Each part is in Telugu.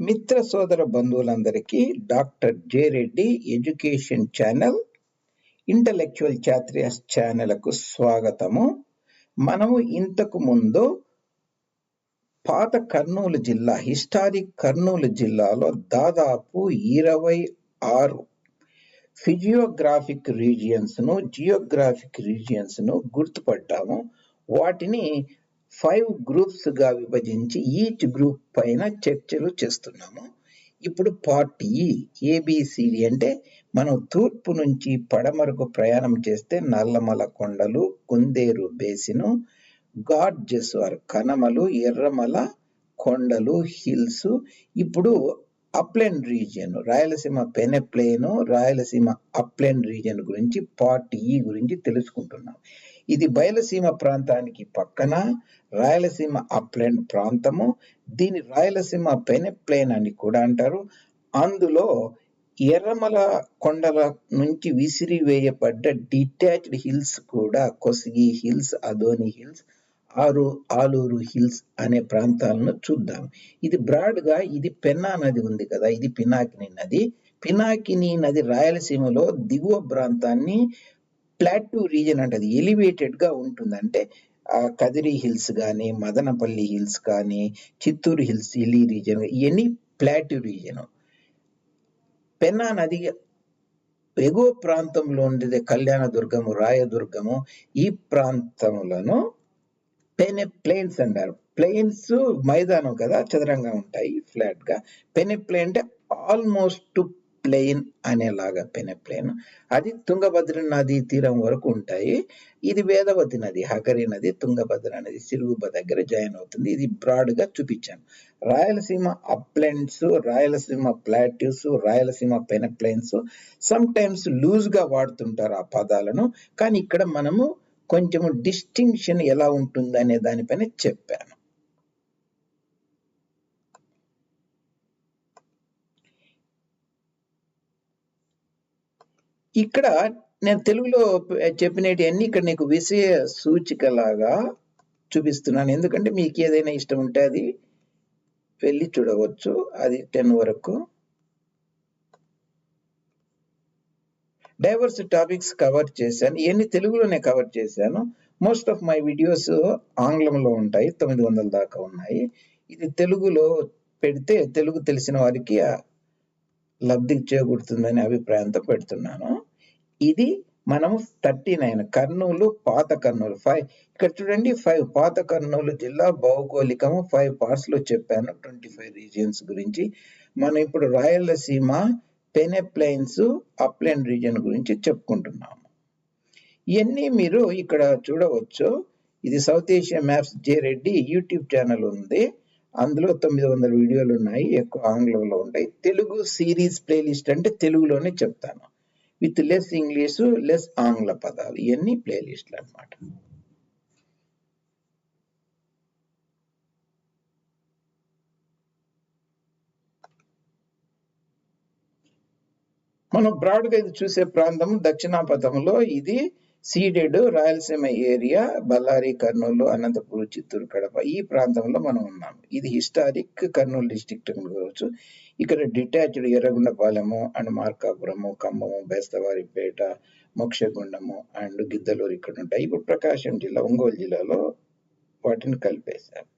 మిత్ర సోదర బంధువులందరికీ doctor J Reddy education channel intellectual చాత్రియస్ ఛానల్కు స్వాగతము. మనము ఇంతకు ముందు పాత కర్నూలు జిల్లా హిస్టారిక్ కర్నూలు జిల్లాలో దాదాపు ఇరవై ఆరు ఫిజియోగ్రాఫిక్ రీజియన్స్ను జియోగ్రాఫిక్ రీజియన్స్ను గుర్తుపట్టాము. వాటిని ఫైవ్ గ్రూప్స్గా విభజించి ఈచ్ గ్రూప్ పైన చర్చలు చేస్తున్నాము. ఇప్పుడు పార్ట్ ఈ ఏబిసిడి అంటే మనం తూర్పు నుంచి పడమరకు ప్రయాణం చేస్తే నల్లమల కొండలు కుందేరు బేసిను గాడ్జెస్ జెస్వార్ కనమలు ఎర్రమల కొండలు హిల్స్. ఇప్పుడు upland region Rayalaseema peneplain Rayalaseema upland region గురించి పార్ట్ ఈ గురించి తెలుసుకుంటున్నాం. ఇది బయలసీమ ప్రాంతానికి పక్కన రాయలసీమ అప్లైన్ ప్రాంతము. దీని రాయలసీమ పెనెప్లేన్ అని కూడా అంటారు. అందులో ఎర్రమల కొండల నుంచి విసిరివేయబడ్డ డిటాచ్డ్ హిల్స్ కూడా కొసిగి హిల్స్ అదోని హిల్స్ ఆరు ఆలూరు హిల్స్ అనే ప్రాంతాలను చూద్దాం. ఇది బ్రాడ్గా ఇది పెన్నా నది ఉంది కదా ఇది పినాకిని నది. పినాకిని నది రాయలసీమలో దిగువ ప్రాంతాన్ని ప్లాట్యూ రీజన్ అంటది. ఎలివేటెడ్గా ఉంటుంది అంటే ఆ కదిరి హిల్స్ కానీ మదనపల్లి హిల్స్ కానీ చిత్తూరు హిల్స్ హిల్లీ రీజన్ ఇవన్నీ ప్లాట్యూ రీజన్. పెన్నా నది ఎగువ ప్రాంతంలో ఉండేది కళ్యాణదుర్గము రాయదుర్గము ఈ ప్రాంతములను పెనె ప్లేన్స్ అంటారు. ప్లేన్స్ మైదానం కదా చదరంగా ఉంటాయి ఫ్లాట్గా పెనె ప్లేన్ అంటే ఆల్మోస్ట్ ప్లెయిన్ అనేలాగా పెనె అది తుంగభద్ర నది తీరం వరకు ఉంటాయి. ఇది వేదవతి నది హకరి నది తుంగభద్ర నది సిరుగుబ దగ్గర జాయిన్ అవుతుంది. ఇది బ్రాడ్గా చూపించాను. Rayalaseema uplands Rayalaseema plateaus Rayalaseema peneplains sometimes లూజ్గా వాడుతుంటారు ఆ పదాలను. కానీ ఇక్కడ మనము కొంచెము డిస్టింక్షన్ ఎలా ఉంటుంది అనే దానిపైన చెప్పాను. ఇక్కడ నేను తెలుగులో చెప్పినవన్నీ ఇక్కడ నీకు విషయ సూచికలాగా చూపిస్తున్నాను. ఎందుకంటే మీకు ఏదైనా ఇష్టం ఉంటే అది వెళ్ళి చూడవచ్చు. అది టెన్ వరకు. డైవర్స్ టాపిక్స్ కవర్ చేశాను. ఇవన్నీ తెలుగులోనే కవర్ చేశాను. మోస్ట్ ఆఫ్ మై వీడియోస్ ఆంగ్లంలో ఉంటాయి. తొమ్మిది వందల దాకా ఉన్నాయి. ఇది తెలుగులో పెడితే తెలుగు తెలిసిన వారికి లబ్ధి చేకూరుతుందనే అభిప్రాయంతో పెడుతున్నాను. ఇది మనము థర్టీ నైన్ కర్నూలు పాత కర్నూలు ఫైవ్ ఇక్కడ చూడండి ఫైవ్ పాత కర్నూలు జిల్లా భౌగోళికము ఫైవ్ పార్ట్స్లో చెప్పాను ట్వంటీ ఫైవ్ రీజియన్స్ గురించి. మనం ఇప్పుడు రాయలసీమ పెనెప్లైన్స్ అప్లైన్ రీజియన్ గురించి చెప్పుకుంటున్నాము. ఇవన్నీ మీరు ఇక్కడ చూడవచ్చు. ఇది South Asia maps J Reddy YouTube channel ఉంది. అందులో తొమ్మిది వందల వీడియోలు ఉన్నాయి ఎక్కువ ఆంగ్లంలో ఉంటాయి. తెలుగు సిరీస్ ప్లేలిస్ట్ అంటే తెలుగులోనే చెప్తాను. విత్ లెస్ ఇంగ్లీష్ లెస్ ఆంగ్ల పదాలు. ఇవన్నీ ప్లేలిస్ట్లు అనమాట మనం బ్రాడ్గా ఇది చూసే ప్రాంతం దక్షిణాపథంలో ఇది సీడెడ్ రాయలసీమ ఏరియా బళ్ళారి కర్నూలు అనంతపురం చిత్తూరు కడప ఈ ప్రాంతంలో మనం ఉన్నాం. ఇది హిస్టారిక్ కర్నూలు డిస్టిక్ట్ కావచ్చు. ఇక్కడ detached Yerragondapalem and Markapuram Khammam Bestavaripeta Mokshagundam and Giddalur ఇక్కడ ఉంటాయి. ఇప్పుడు ప్రకాశం జిల్లా ఒంగోలు జిల్లాలో వాటిని కలిపేశారు.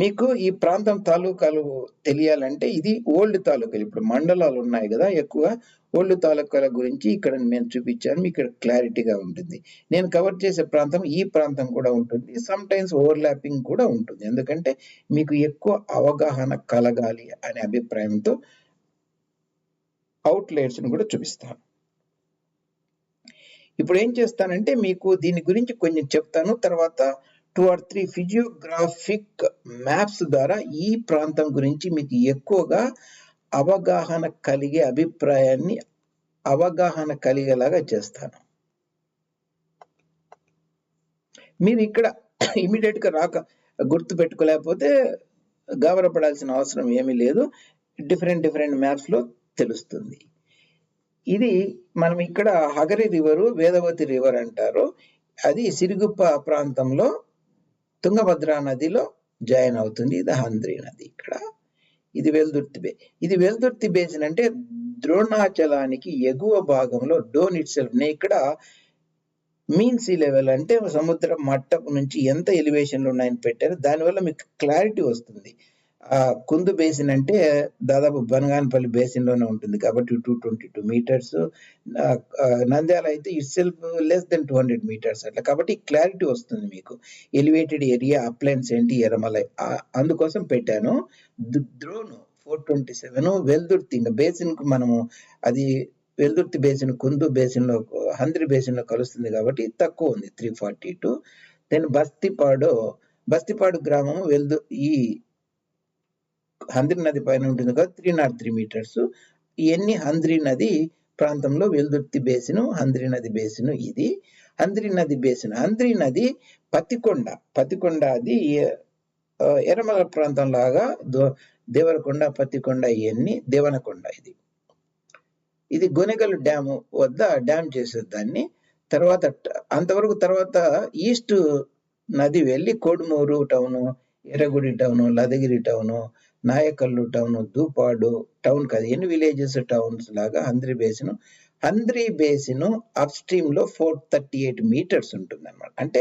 మీకు ఈ ప్రాంతం తాలూకాలు తెలియాలంటే ఇది ఓల్డ్ తాలూకాలు. ఇప్పుడు మండలాలు ఉన్నాయి కదా ఎక్కువ. ఒళ్ళు తాలూకాల గురించి ఇక్కడ నేను చూపించాను ఇక్కడ క్లారిటీగా ఉంటుంది. నేను కవర్ చేసే ప్రాంతం ఈ ప్రాంతం కూడా ఉంటుంది. సమ్ టైమ్స్ ఓవర్లాపింగ్ కూడా ఉంటుంది. ఎందుకంటే మీకు ఎక్కువ అవగాహన కలగాలి అనే అభిప్రాయంతో అవుట్లెట్స్ని కూడా చూపిస్తాను. ఇప్పుడు ఏం చేస్తానంటే మీకు దీని గురించి కొంచెం చెప్తాను. తర్వాత two or three physiographic maps ద్వారా ఈ ప్రాంతం గురించి మీకు ఎక్కువగా అవగాహన కలిగే అభిప్రాయాన్ని అవగాహన కలిగేలాగా చేస్తాను. మీరు ఇక్కడ ఇమీడియట్గా రాక గుర్తు పెట్టుకోలేకపోతే గాబరపడాల్సిన అవసరం ఏమీ లేదు. డిఫరెంట్ డిఫరెంట్ మ్యాప్స్లో తెలుస్తుంది. ఇది మనం ఇక్కడ హగరి రివరు వేదవతి రివర్ అంటారు. అది సిరిగుప్ప ప్రాంతంలో తుంగభద్రా నదిలో జాయిన్ అవుతుంది. ఇది హంద్రి నది ఇక్కడ. ఇది వెల్దుర్తి బే. ఇది వెల్దుర్తి బేసిన్ అంటే ద్రోణాచలానికి ఎగువ భాగంలో డోన్ ఇట్ సెల్ఫ్ నేను ఇక్కడ మీన్ సీ లెవెల్ అంటే సముద్ర మట్టపు నుంచి ఎంత ఎలివేషన్లు ఉన్నాయని పెట్టారు. దానివల్ల మీకు క్లారిటీ వస్తుంది. ఆ కుందు బేసిన్ అంటే దాదాపు బనగానపల్లి బేసిన్లోనే ఉంటుంది కాబట్టి two twenty two metres. Nandyal అయితే itself less than two hundred metres అట్లా కాబట్టి క్లారిటీ వస్తుంది మీకు. ఎలివేటెడ్ ఏరియా అప్లయన్స్ ఏంటి ఎరమలై అందుకోసం పెట్టాను. Dhone four twenty seven Veldurthi ఇంకా బేసిన్కు మనము అది వెల్దుర్తి బేసిన్ కుందు బేసిన్లో హంద్రి బేసిన్లో కలుస్తుంది కాబట్టి తక్కువ ఉంది three forty two. Then Bastipadu Bastipadu గ్రామం వెల్దు ఈ హంద్రి నది పైన ఉంటుంది కదా త్రీ నాట్ త్రీ మీటర్స్ ఇవన్నీ హంద్రి నది ప్రాంతంలో వెల్దుర్తి బేసిను హంద్రి నది బేసిను ఇది. హంద్రి నది బేసిన్ హంద్రి నది పతికొండ పతికొండ అది ఎర్రమల ప్రాంతం లాగా దో- దేవరకొండ పత్తికొండ ఇవన్నీ దేవనకొండ ఇది. ఇది గొనెగల్ డ్యామ్ వద్ద డ్యామ్ చేసేది దాన్ని. తర్వాత అంతవరకు తర్వాత ఈస్ట్ నది వెళ్ళి Kodumur town Yerragudi town Ladagiri town Nayakallu town Dupadu town కాదు ఎన్ని విలేజెస్ టౌన్స్ లాగా హంద్రి బేసిన్. హంద్రి బేసిన్ అప్ స్ట్రీమ్లో ఫోర్ థర్టీ ఎయిట్ మీటర్స్ ఉంటుంది అనమాట అంటే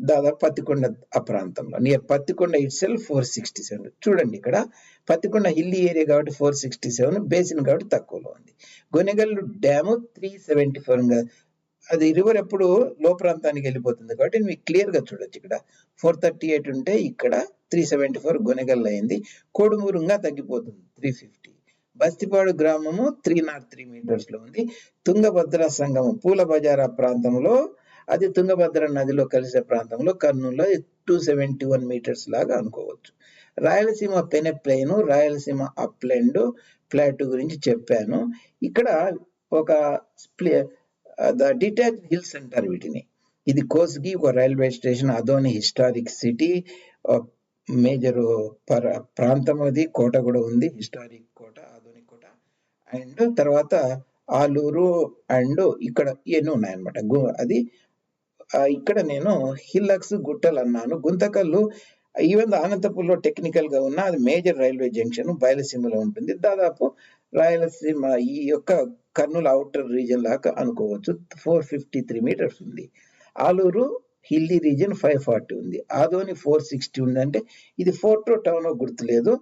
దాదాపు పత్తికొండ ఆ ప్రాంతంలో. Near Pattikonda it cell four sixty seven. చూడండి ఇక్కడ పత్తికొండ హిల్లీ ఏరియా కాబట్టి ఫోర్ సిక్స్టీ సెవెన్ బేసిన్ కాబట్టి తక్కువలో ఉంది. Gonegallu dam three seventy four అది రివర్ ఎప్పుడు లో ప్రాంతానికి వెళ్ళిపోతుంది కాబట్టి మీకు క్లియర్గా చూడొచ్చు ఇక్కడ. ఫోర్ థర్టీ ఎయిట్ ఉంటే ఇక్కడ త్రీ సెవెంటీ ఫోర్ గొనెగల్ అయింది కోడుమూరుగా తగ్గిపోతుంది త్రీ ఫిఫ్టీ బస్తిపాడు గ్రామము త్రీ నాట్ త్రీ మీటర్స్లో ఉంది. తుంగభద్ర సంగమం పూల బజారా ప్రాంతంలో అది తుంగభద్ర నదిలో కలిసే ప్రాంతంలో కర్నూలులో టూ సెవెంటీ వన్ మీటర్స్ లాగా అనుకోవచ్చు. Rayalaseema peneplain Rayalaseema upland flat గురించి చెప్పాను. ఇక్కడ ఒక డిటాచ్ హిల్స్ అంటారు వీటిని. ఇది కోస్గి ఒక railway station Adoni historic city major ప్రాంతం అది కోట కూడా ఉంది హిస్టారిక్ కోట అదోని కోట. అండ్ తర్వాత ఆలూరు అండ్ ఇక్కడ ఇవన్నీ ఉన్నాయన్నమాట. అది ఇక్కడ నేను హిల్లక్స్ గుట్టలు అన్నాను. గుంతకల్లు ఈవెన్ అనంతపూర్లో టెక్నికల్గా ఉన్న అది మేజర్ రైల్వే జంక్షన్ బయలసీమలో ఉంటుంది. దాదాపు రాయలసీమ ఈ యొక్క కర్నూలు అవుటర్ రీజన్ లాగా అనుకోవచ్చు. ఫోర్ ఫిఫ్టీ త్రీ మీటర్స్ ఉంది. Alur hilly region five forty ఉంది. ఆదోని ఫోర్ సిక్స్టీ ఉంది అంటే ఇది ఫోర్టో టౌన్ గుర్తులేదు.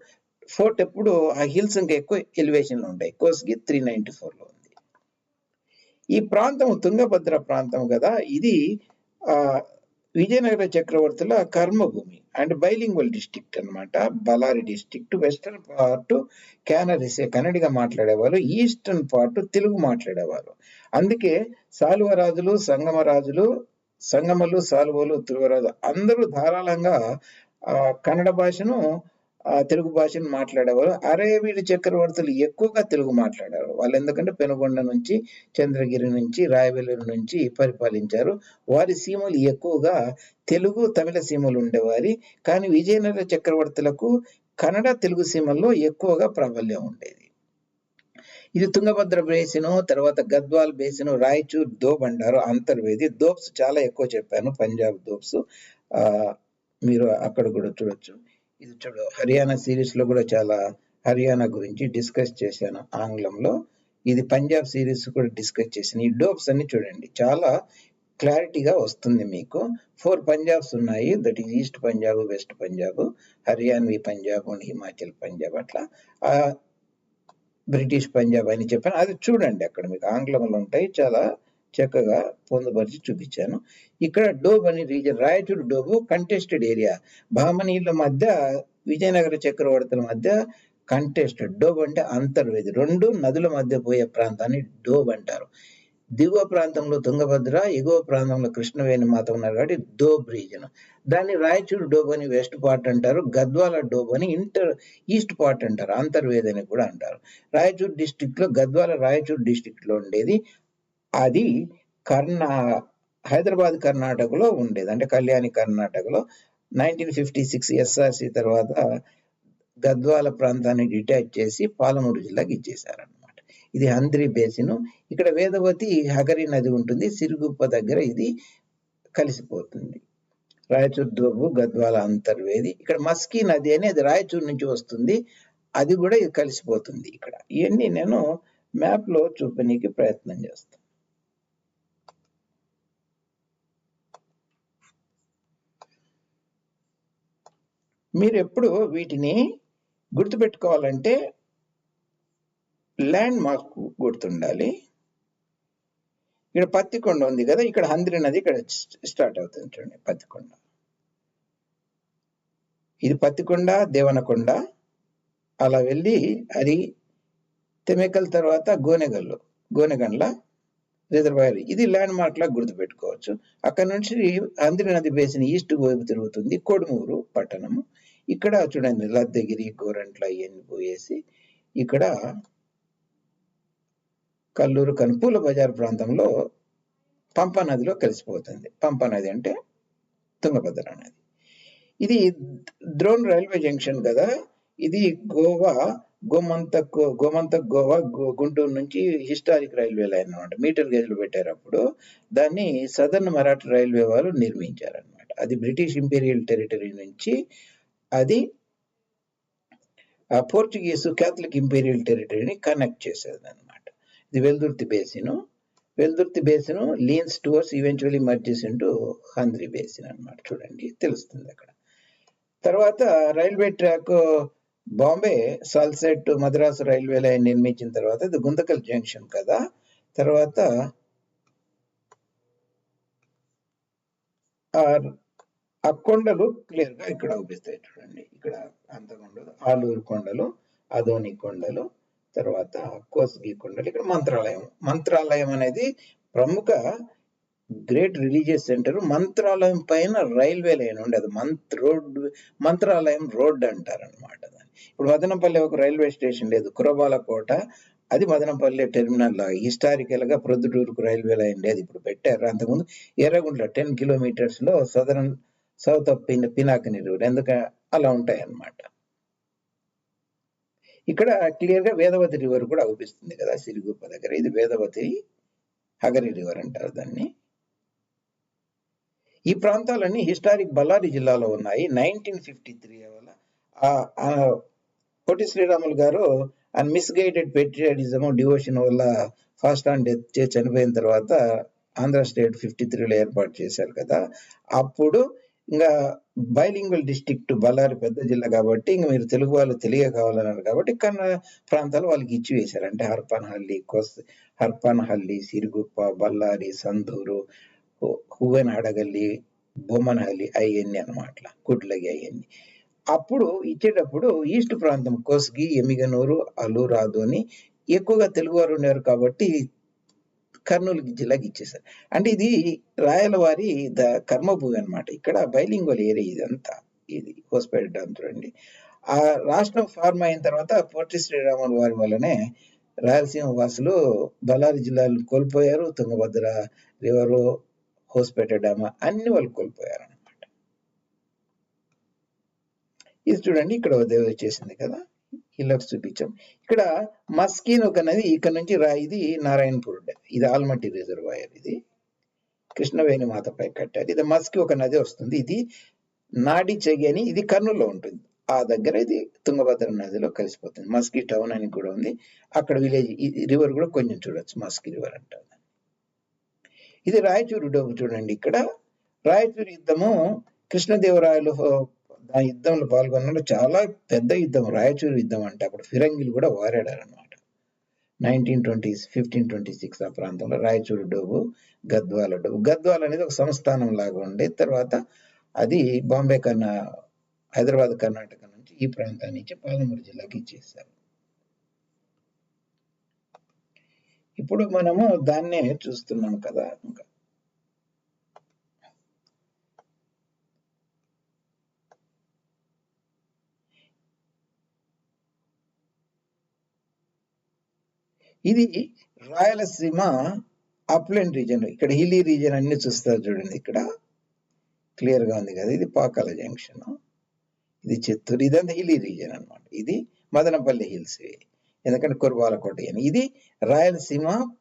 ఫోర్ట్ ఎప్పుడు ఆ హిల్స్ ఇంకా ఎక్కువ ఎలివేషన్లో ఉంటాయి. కోస్గి త్రీ నైన్టీ ఫోర్లో ఉంది. ఈ ప్రాంతం తుంగభద్ర ప్రాంతం కదా. ఇది ఆ విజయనగర చక్రవర్తుల కర్మభూమి అండ్ బైలింగ్వల్ డిస్ట్రిక్ట్ అన్నమాట. Ballari district western part Canarese Kannadiga మాట్లాడేవారు ఈస్టర్న్ పార్ట్ తెలుగు మాట్లాడేవారు. అందుకే సాలువరాజులు సంగమరాజులు సంగమలు సాలువలు తిరువరాజు అందరూ ధారాళంగా ఆ కన్నడ భాషను తెలుగు భాషను మాట్లాడేవారు. అరేబిడ్ చక్రవర్తులు ఎక్కువగా తెలుగు మాట్లాడారు. వాళ్ళు ఎందుకంటే పెనుగొండ నుంచి చంద్రగిరి నుంచి రాయవెల్లూరు నుంచి పరిపాలించారు. వారి సీమలు ఎక్కువగా తెలుగు తమిళ సీమలు ఉండేవారి. కానీ విజయనగర చక్రవర్తులకు కన్నడ తెలుగు సీమల్లో ఎక్కువగా ప్రాబల్యం ఉండేది. ఇది తుంగభద్ర బేసిను తర్వాత గద్వాల్ బేసిను రాయచూర్ దోబ్ అంటారు అంతర్వేది. దోప్స్ చాలా ఎక్కువ చెప్పాను. పంజాబ్ దోప్స్. ఆ మీరు అక్కడ కూడా చూడొచ్చు. ఇది చూడు హర్యానా సిరీస్లో కూడా చాలా హర్యానా గురించి డిస్కస్ చేశాను ఆంగ్లంలో. ఇది పంజాబ్ సిరీస్ కూడా డిస్కస్ చేశాను. ఈ డోప్స్ అన్ని చూడండి చాలా క్లారిటీగా వస్తుంది మీకు. ఫోర్ పంజాబ్స్ ఉన్నాయి that is east Punjab west Punjab Haryanvi Punjab and Himachal Punjab అట్లా. ఆ బ్రిటిష్ పంజాబ్ అని చెప్పాను. అది చూడండి అక్కడ మీకు. ఆంగ్లంలో ఉంటాయి చాలా చక్కగా పొందుపరిచి చూపించాను. ఇక్కడ డోబ్ అని region Raichur Doab contested area భామనీల మధ్య విజయనగర చక్రవర్తుల మధ్య కంటెస్టెడ్ డోబ్ అంటే అంతర్వేది. రెండు నదుల మధ్య పోయే ప్రాంతాన్ని డోబ్ అంటారు. దిగువ ప్రాంతంలో తుంగభద్ర ఎగువ ప్రాంతంలో కృష్ణవేణి మాత ఉన్నారు కాబట్టి డోబ్ రీజన్ దాన్ని రాయచూరు డోబ్ అని వెస్ట్ పార్ట్ అంటారు. గద్వాల డోబ్ అని ఇంటర్ ఈస్ట్ పార్ట్ అంటారు. అంతర్వేది అని కూడా అంటారు. రాయచూరు డిస్టిక్లో గద్వాల రాయచూరు డిస్టిక్లో ఉండేది అది కర్ణా హైదరాబాద్ కర్ణాటకలో ఉండేది. అంటే కళ్యాణి కర్ణాటకలో నైన్టీన్ ఫిఫ్టీ సిక్స్ ఎస్ఆర్సి తర్వాత గద్వాల ప్రాంతాన్ని డిటాచ్ చేసి పాలమూరు జిల్లాకి ఇచ్చేసారనమాట ఇది హంద్రి బేసిన్. ఇక్కడ వేదవతి హగరి నది ఉంటుంది. సిరుగుప్ప దగ్గర ఇది కలిసిపోతుంది. రాయచూర్ దోబు గద్వాల అంతర్వేది. ఇక్కడ మస్కీ నది అనేది రాయచూర్ నుంచి వస్తుంది. అది కూడా ఇది కలిసిపోతుంది ఇక్కడ. ఇవన్నీ నేను మ్యాప్లో చూపనీకి ప్రయత్నం చేస్తాను. మీరు ఎప్పుడు వీటిని గుర్తుపెట్టుకోవాలంటే ల్యాండ్ మార్క్ గుర్తుండాలి. ఇక్కడ పత్తికొండ ఉంది కదా ఇక్కడ హంద్రి నది ఇక్కడ స్టార్ట్ అవుతుంది చూడండి పత్తికొండ ఇది పత్తికొండ దేవనకొండ అలా వెళ్ళి అది తెమెకల్ తర్వాత గోనెగల్లు గోనెగండ్ల రిజర్వాయర్. ఇది ల్యాండ్ మార్క్ లా గుర్తుపెట్టుకోవచ్చు. అక్కడ నుంచి హంద్రి నది బేసిన్ ఈస్ట్ వైపు తిరుగుతుంది. కొడుమూరు పట్టణము. ఇక్కడ చూడండి లద్దగిరి గోరంట్ల ఇవన్నీ పోయేసి ఇక్కడ కల్లూరు కనుపూల బజార్ ప్రాంతంలో పంపా నదిలో కలిసిపోతుంది. పంపా నది అంటే తుంగభద్ర నది. ఇది ద్రోణ్ రైల్వే జంక్షన్ కదా. ఇది గోవా గోమంతక్ గోమంతక్ గోవా గుంటూరు నుంచి హిస్టారిక్ రైల్వే లైన్ అనమాట మీటర్ గేజ్లు పెట్టారు అప్పుడు. దాన్ని సదర్న్ మరాఠా రైల్వే వాళ్ళు నిర్మించారనమాట అది బ్రిటిష్ ఇంపీరియల్ టెరిటరీ నుంచి అది ఆ పోర్చుగీసు క్యాథలిక్ ఇంపీరియల్ టెరిటరీని కనెక్ట్ చేసేది అనమాట ఇది Veldurthi basin. Veldurthi basin leans towards eventually merges into Handri basin అన్నమాట చూడండి తెలుస్తుంది అక్కడ. తర్వాత railway track Bombay Salsette Madras railway line నిర్మించిన తర్వాత ఇది గుంతకల్ జంక్షన్ కదా. తర్వాత ఆ కొండలు క్లియర్గా ఇక్కడ అవుపిస్తాయి చూడండి. ఇక్కడ అంత కొండలు ఆలూరు కొండలు అదోని కొండలు తర్వాత కోసగి కొండలు ఇక్కడ మంత్రాలయం. మంత్రాలయం అనేది ప్రముఖ గ్రేట్ రిలీజియస్ సెంటర్. మంత్రాలయం పైన రైల్వే లైన్ ఉండదు. మంత్ రోడ్ మంత్రాలయం రోడ్ అంటారు అనమాట ఇప్పుడు మదనపల్లి ఒక రైల్వే స్టేషన్ లేదు కురబాల కోట అది మదనపల్లి టెర్మినల్ లాగా హిస్టారికల్ ప్రొద్దుటూరుకు రైల్వే లైన్ లేదు. ఇప్పుడు పెట్టారు. అంతకుముందు ఎర్రగుంట్ల టెన్ కిలోమీటర్స్లో సదరన్ సౌత్ ఆఫ్ పిన్ పినాకిని రోడ్ ఎందుకంటే అలా ఉంటాయి అన్నమాట ఇక్కడ క్లియర్గా వేదవతి రివర్ కూడా అవుపిస్తుంది కదా సిరిగుప్ప దగ్గర. ఇది వేదవతి హగరి రివర్ అంటారు దాన్ని. ఈ ప్రాంతాలన్నీ హిస్టారిక్ బళ్ళారి జిల్లాలో ఉన్నాయి. Nineteen fifty three Potti Sriramulu garu ఆ మిస్గైడెడ్ పెట్రియాటిజం డివోషన్ వల్ల ఫాస్ట్ ఆన్ డెత్ చనిపోయిన తర్వాత ఆంధ్ర స్టేట్ ఫిఫ్టీ త్రీలో ఏర్పాటు చేశారు కదా. అప్పుడు ఇంకా బైలింగ్వల్ డిస్ట్రిక్ట్ బళ్ళారి పెద్ద జిల్లా కాబట్టి ఇంకా మీరు తెలుగు వాళ్ళు తెలియ కావాలన్నారు కాబట్టి కన్న ప్రాంతాలు వాళ్ళకి ఇచ్చి వేశారు. అంటే హర్పన్హల్లి కొస్ హర్పన్హల్లి సిరుగుప్ప బళ్ళారి సందూరు హువెన్ హడగల్లి బొమ్మనహల్లి అవన్నీ అనమాట కుట్లగి అవన్నీ అప్పుడు ఇచ్చేటప్పుడు ఈస్ట్ ప్రాంతం కోస్గి ఎమిగనూరు అల్లూరు అని ఎక్కువగా తెలుగువారు ఉన్నారు కాబట్టి కర్నూలు జిల్లాకి ఇచ్చేసారు అంటే ఇది రాయలవారి ద కర్మభూమి అన్నమాట. ఇక్కడ బైలింగ్వల్ ఏరియా ఇదంతా. ఇది హోస్పేట డ్యామ్ చూడండి. ఆ రాష్ట్రం ఫార్మ్ అయిన తర్వాత పోటీ శ్రీరాములు వారి వల్లనే రాయలసీమ వాసులు బళ్ళారి జిల్లాలు కోల్పోయారు. తుంగభద్ర రివరు హోస్పేట డ్యామ్ అన్ని వాళ్ళు కోల్పోయారు అనమాట ఇది చూడండి ఇక్కడ దేవ చేసింది కదా. ఇళ్ళకి చూపించాం ఇక్కడ మస్కీన్ ఒక నది ఇక్కడ నుంచి రా ఇది నారాయణపూర్ ఇది ఆల్మట్టి రిజర్వాయర్ ఇది. కృష్ణవేణి మాతపై కట్టారు. ఇది మస్కి ఒక నది వస్తుంది. ఇది నాడి చెగి అని ఇది కర్నూలులో ఉంటుంది. ఆ దగ్గర ఇది తుంగభద్ర నదిలో కలిసిపోతుంది. మస్కి టౌన్ అని కూడా ఉంది. అక్కడ విలేజ్ రివర్ కూడా కొంచెం చూడొచ్చు. మస్కి రివర్ అంటారు. ఇది రాయచూరు డోబు చూడండి ఇక్కడ. రాయచూరు యుద్ధము కృష్ణదేవరాయలు ఆ యుద్ధంలో పాల్గొన్నాడు చాలా పెద్ద యుద్ధం రాయచూరు యుద్ధం అంటే అప్పుడు ఫిరంగిలు కూడా వారాడారనమాట nineteen twenty fifteen twenty six ఆ ప్రాంతంలో రాయచూరు డోబు గద్వాల డోబు. గద్వాల అనేది ఒక సంస్థానం లాగా ఉండే తర్వాత అది బాంబే కన్నా హైదరాబాద్ కర్ణాటక నుంచి ఈ ప్రాంతాన్ని ఇచ్చి పాలమూరు జిల్లాకి ఇచ్చేసారు ఇప్పుడు మనము దాన్నే చూస్తున్నాం కదా ఇంకా. ఇది రాయలసీమ అప్లెంట్ రీజన్ ఇక్కడ హిల్లీ రీజన్ అన్ని చూస్తారు చూడండి ఇక్కడ. క్లియర్గా ఉంది కదా ఇది పాకాల జంక్షన్. ఇది చిత్తూరు ఇదంతా హిల్లీ రీజన్ అన్నమాట. ఇది మదనపల్లి హిల్స్. ఎందుకంటే కుర్బాలకోట అని. ఇది రాయలసీమ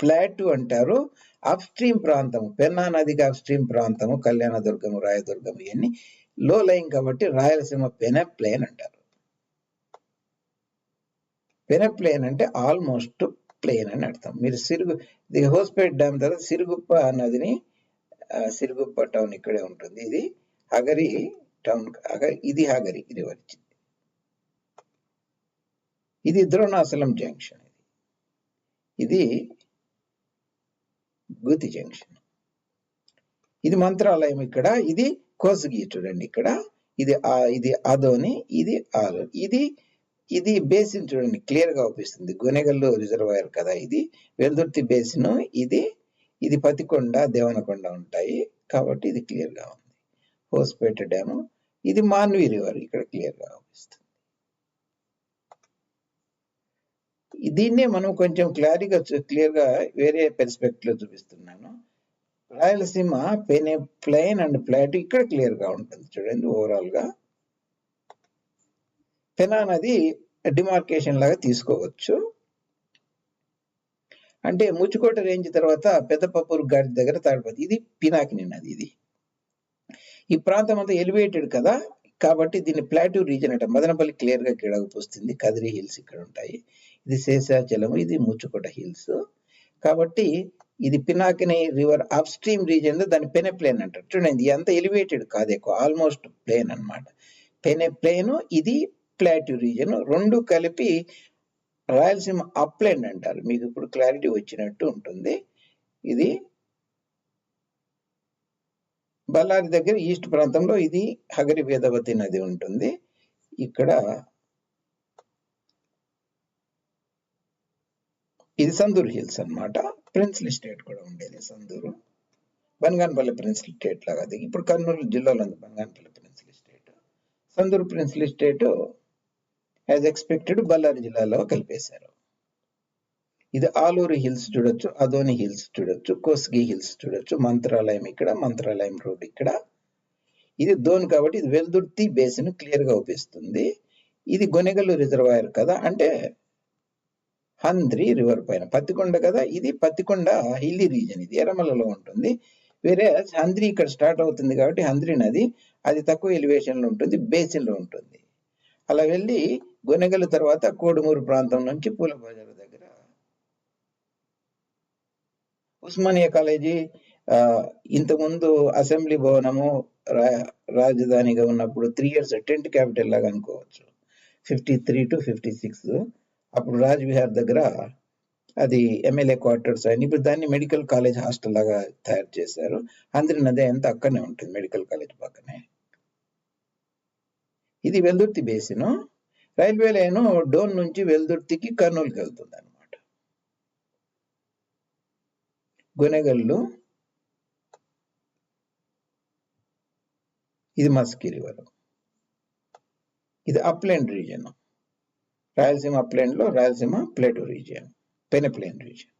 ప్లాటు అంటారు. అప్ స్ట్రీమ్ ప్రాంతం పెన్నా నదికి అప్ స్ట్రీమ్ ప్రాంతము కళ్యాణదుర్గము రాయదుర్గము ఇవన్నీ. లో లైన్ కాబట్టి రాయలసీమ పెన ప్లేన్ అంటారు. పెనప్లేన్ అంటే ఆల్మోస్ట్ ప్లేన్ అని అర్థం. మీరు సిరుగు ఇది హోస్పేట్ డ్యామ్ తర్వాత సిరుగుప్ప నదిని సిరుగుప్ప టౌన్ ఇక్కడే ఉంటుంది. ఇది హగరి టౌన్ హగరి ఇది హగరి రివర్ ఇది ద్రోణాచలం జంక్షన్ ఇది. ఇది గుతి జంక్షన్. ఇది మంత్రాలయం ఇక్కడ ఇది కోసగి చూడండి ఇక్కడ. ఇది ఆ ఇది అదోని ఇది ఆలో ఇది ఇది బేసిన్ చూడండి క్లియర్గా అవుపిస్తుంది గొనెగల్లు రిజర్వాయర్ కదా ఇది. వెల్దుర్తి బేసిన్ ఇది. ఇది పతికొండ దేవనకొండ ఉంటాయి. కాబట్టి ఇది క్లియర్గా ఉంది. హోస్పేట డ్యాము. ఇది మాన్వి రివర్ ఇక్కడ క్లియర్గా అవుపిస్తుంది దీన్నే మనం కొంచెం క్లారిగా క్లియర్గా వేరే పెర్స్పెక్టివ్లో చూపిస్తున్నాను. Rayalaseema peneplain and plateau ఇక్కడ క్లియర్గా ఉంటుంది. చూడండి ఓవరాల్గా. పెనా నది డిమార్కేషన్ లాగా తీసుకోవచ్చు. అంటే ముచ్చుకోట రేంజ్ తర్వాత పెద్దపప్పూరు గారి దగ్గర తాడిపతి ఇది పినాకిని నది ఇది. ఈ ప్రాంతం అంతా ఎలివేటెడ్ కదా కాబట్టి దీన్ని ప్లాట్యూ రీజన్ అంట. మదనపల్లి క్లియర్గా ఇక్కడ కదిరి హిల్స్ ఇక్కడ ఉంటాయి. ఇది శేషాచలం ఇది ముచ్చుకోట హిల్స్. కాబట్టి ఇది Pinakini river upstream region దాని దాన్ని పెనే ప్లేన్ అంటారు. చూడండి ఇది అంత ఎలివేటెడ్ కాదు ఎక్కువ ఆల్మోస్ట్ ప్లేన్ అన్నమాట. పెనే ప్లేన్ ఇది ప్లాటివ్ రీజన్ రెండు కలిపి రాయలసీమ అప్లైన్ అంటారు. మీకు ఇప్పుడు క్లారిటీ వచ్చినట్టు ఉంటుంది. ఇది బళ్ళారి దగ్గర ఈస్ట్ ప్రాంతంలో ఇది హగరి వేదవతి నది ఉంటుంది. ఇక్కడ ఇది సందూర్ హిల్స్ అన్నమాట. ప్రిన్స్లీ స్టేట్ కూడా ఉండేది సందూరు. బనగానపల్లి ప్రిన్స్లీ స్టేట్ లాగా అది. ఇప్పుడు కర్నూలు జిల్లాలో ఉంది Banaganapalli princely state. Sandur princely state as expected Ballari జిల్లాలో కలిపేశారు. ఇది ఆలూరు హిల్స్ చూడొచ్చు అదోని హిల్స్ చూడొచ్చు కోస్గి హిల్స్ చూడొచ్చు మంత్రాలయం ఇక్కడ మంత్రాలయం రోడ్ ఇక్కడ. ఇది దోన్ కాబట్టి ఇది వెల్దుర్తి బేసిన్ క్లియర్గా అవుపిస్తుంది ఇది గొనెగల్లు రిజర్వాయర్ కదా అంటే హంద్రి రివర్ పైన పత్తికొండ కదా ఇది పత్తికొండ హిల్లీ రీజన్ ఇది ఎర్రమలలో ఉంటుంది. వేరే హంద్రి ఇక్కడ స్టార్ట్ అవుతుంది కాబట్టి హంద్రి నది అది తక్కువ ఎలివేషన్లో ఉంటుంది బేసిన్లో ఉంటుంది. అలా వెళ్ళి గొనెగల్ తర్వాత కోడుమూరు ప్రాంతం నుంచి పూల బజార్ దగ్గర. ఉస్మానియా కాలేజీ ఇంతకుముందు అసెంబ్లీ భవనము రాజధానిగా ఉన్నప్పుడు త్రీ ఇయర్స్ టెంట్ క్యాపిటల్ లాగా అనుకోవచ్చు. Fifty three to fifty six అప్పుడు రాజ్బిహార్ దగ్గర అది ఎమ్మెల్యే క్వార్టర్స్ అని ఇప్పుడు దాన్ని మెడికల్ కాలేజ్ హాస్టల్ లాగా తయారు చేశారు. అందరి నది అంత అక్కడనే ఉంటుంది మెడికల్ కాలేజ్ పక్కనే. ఇది Veldurthi basin. Railway line Dhone నుంచి వెల్దుర్తికి కర్నూలుకి వెళ్తుంది అనమాట గొనెగల్లు ఇది మస్కి రివర్. ఇది upland region. Rayalaseema అప్లాండ్లో Rayalaseema plateau region peneplain region.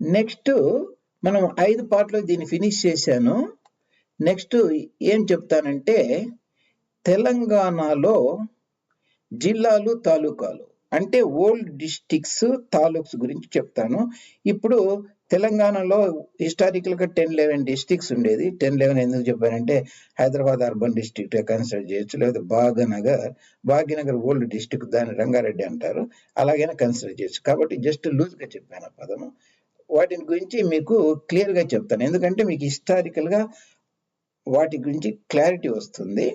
Next మనం ఐదు పార్ట్లో దీన్ని ఫినిష్ చేశాను. నెక్స్ట్ ఏం చెప్తానంటే తెలంగాణలో జిల్లాలు తాలూకాలు అంటే ఓల్డ్ డిస్టిక్స్ తాలూక్స్ గురించి చెప్తాను. ఇప్పుడు తెలంగాణలో హిస్టారికల్గా టెన్ లెవెన్ డిస్టిక్స్ ఉండేది. టెన్ లెవెన్ ఎందుకు చెప్పానంటే హైదరాబాద్ అర్బన్ డిస్ట్రిక్ట్ కన్సిడర్ చేయొచ్చు లేదా భాగ్యనగర్. భాగ్యనగర్ ఓల్డ్ డిస్ట్రిక్ట్ దాన్ని రంగారెడ్డి అంటారు. అలాగైనా కన్సిడర్ చేయొచ్చు. కాబట్టి జస్ట్ లూజ్గా చెప్పాను పదము. వాటిని గురించి మీకు క్లియర్గా చెప్తాను. ఎందుకంటే మీకు హిస్టారికల్గా వాటి గురించి క్లారిటీ వస్తుంది.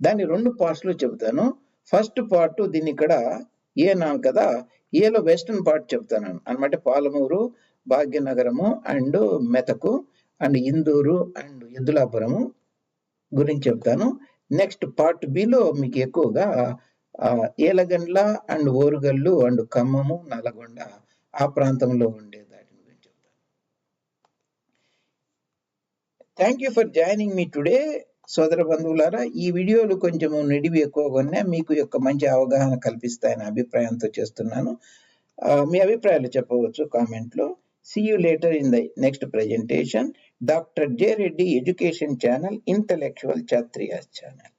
దాన్ని రెండు పార్ట్స్లో చెబుతాను. ఫస్ట్ పార్ట్ దీన్ని ఇక్కడ ఏ కదా ఏలో వెస్టర్న్ పార్ట్ చెప్తాను. అనమాట Palamuru Bhagyanagaram and Methuku and Induru and Eddulapuram గురించి చెప్తాను. నెక్స్ట్ పార్ట్ బిలో మీకు ఎక్కువగా ఏలగండ్ల అండ్ ఓరుగల్లు అండ్ ఖమ్మము నల్గొండ ఆ ప్రాంతంలో ఉండేది దాటి గురించి చెప్తాను థ్యాంక్ యూ ఫర్ జాయినింగ్ మీ టుడే సోదర బంధువులారా. ఈ వీడియోలు కొంచెం నిడివి ఎక్కువగా ఉన్నాయి. మీకు యొక్క మంచి అవగాహన కల్పిస్తాయని అభిప్రాయంతో చేస్తున్నాను. మీ అభిప్రాయాలు చెప్పవచ్చు కామెంట్లో see you later in the next presentation doctor J Reddy education channel intellectual ఛాత్రియాస్ channel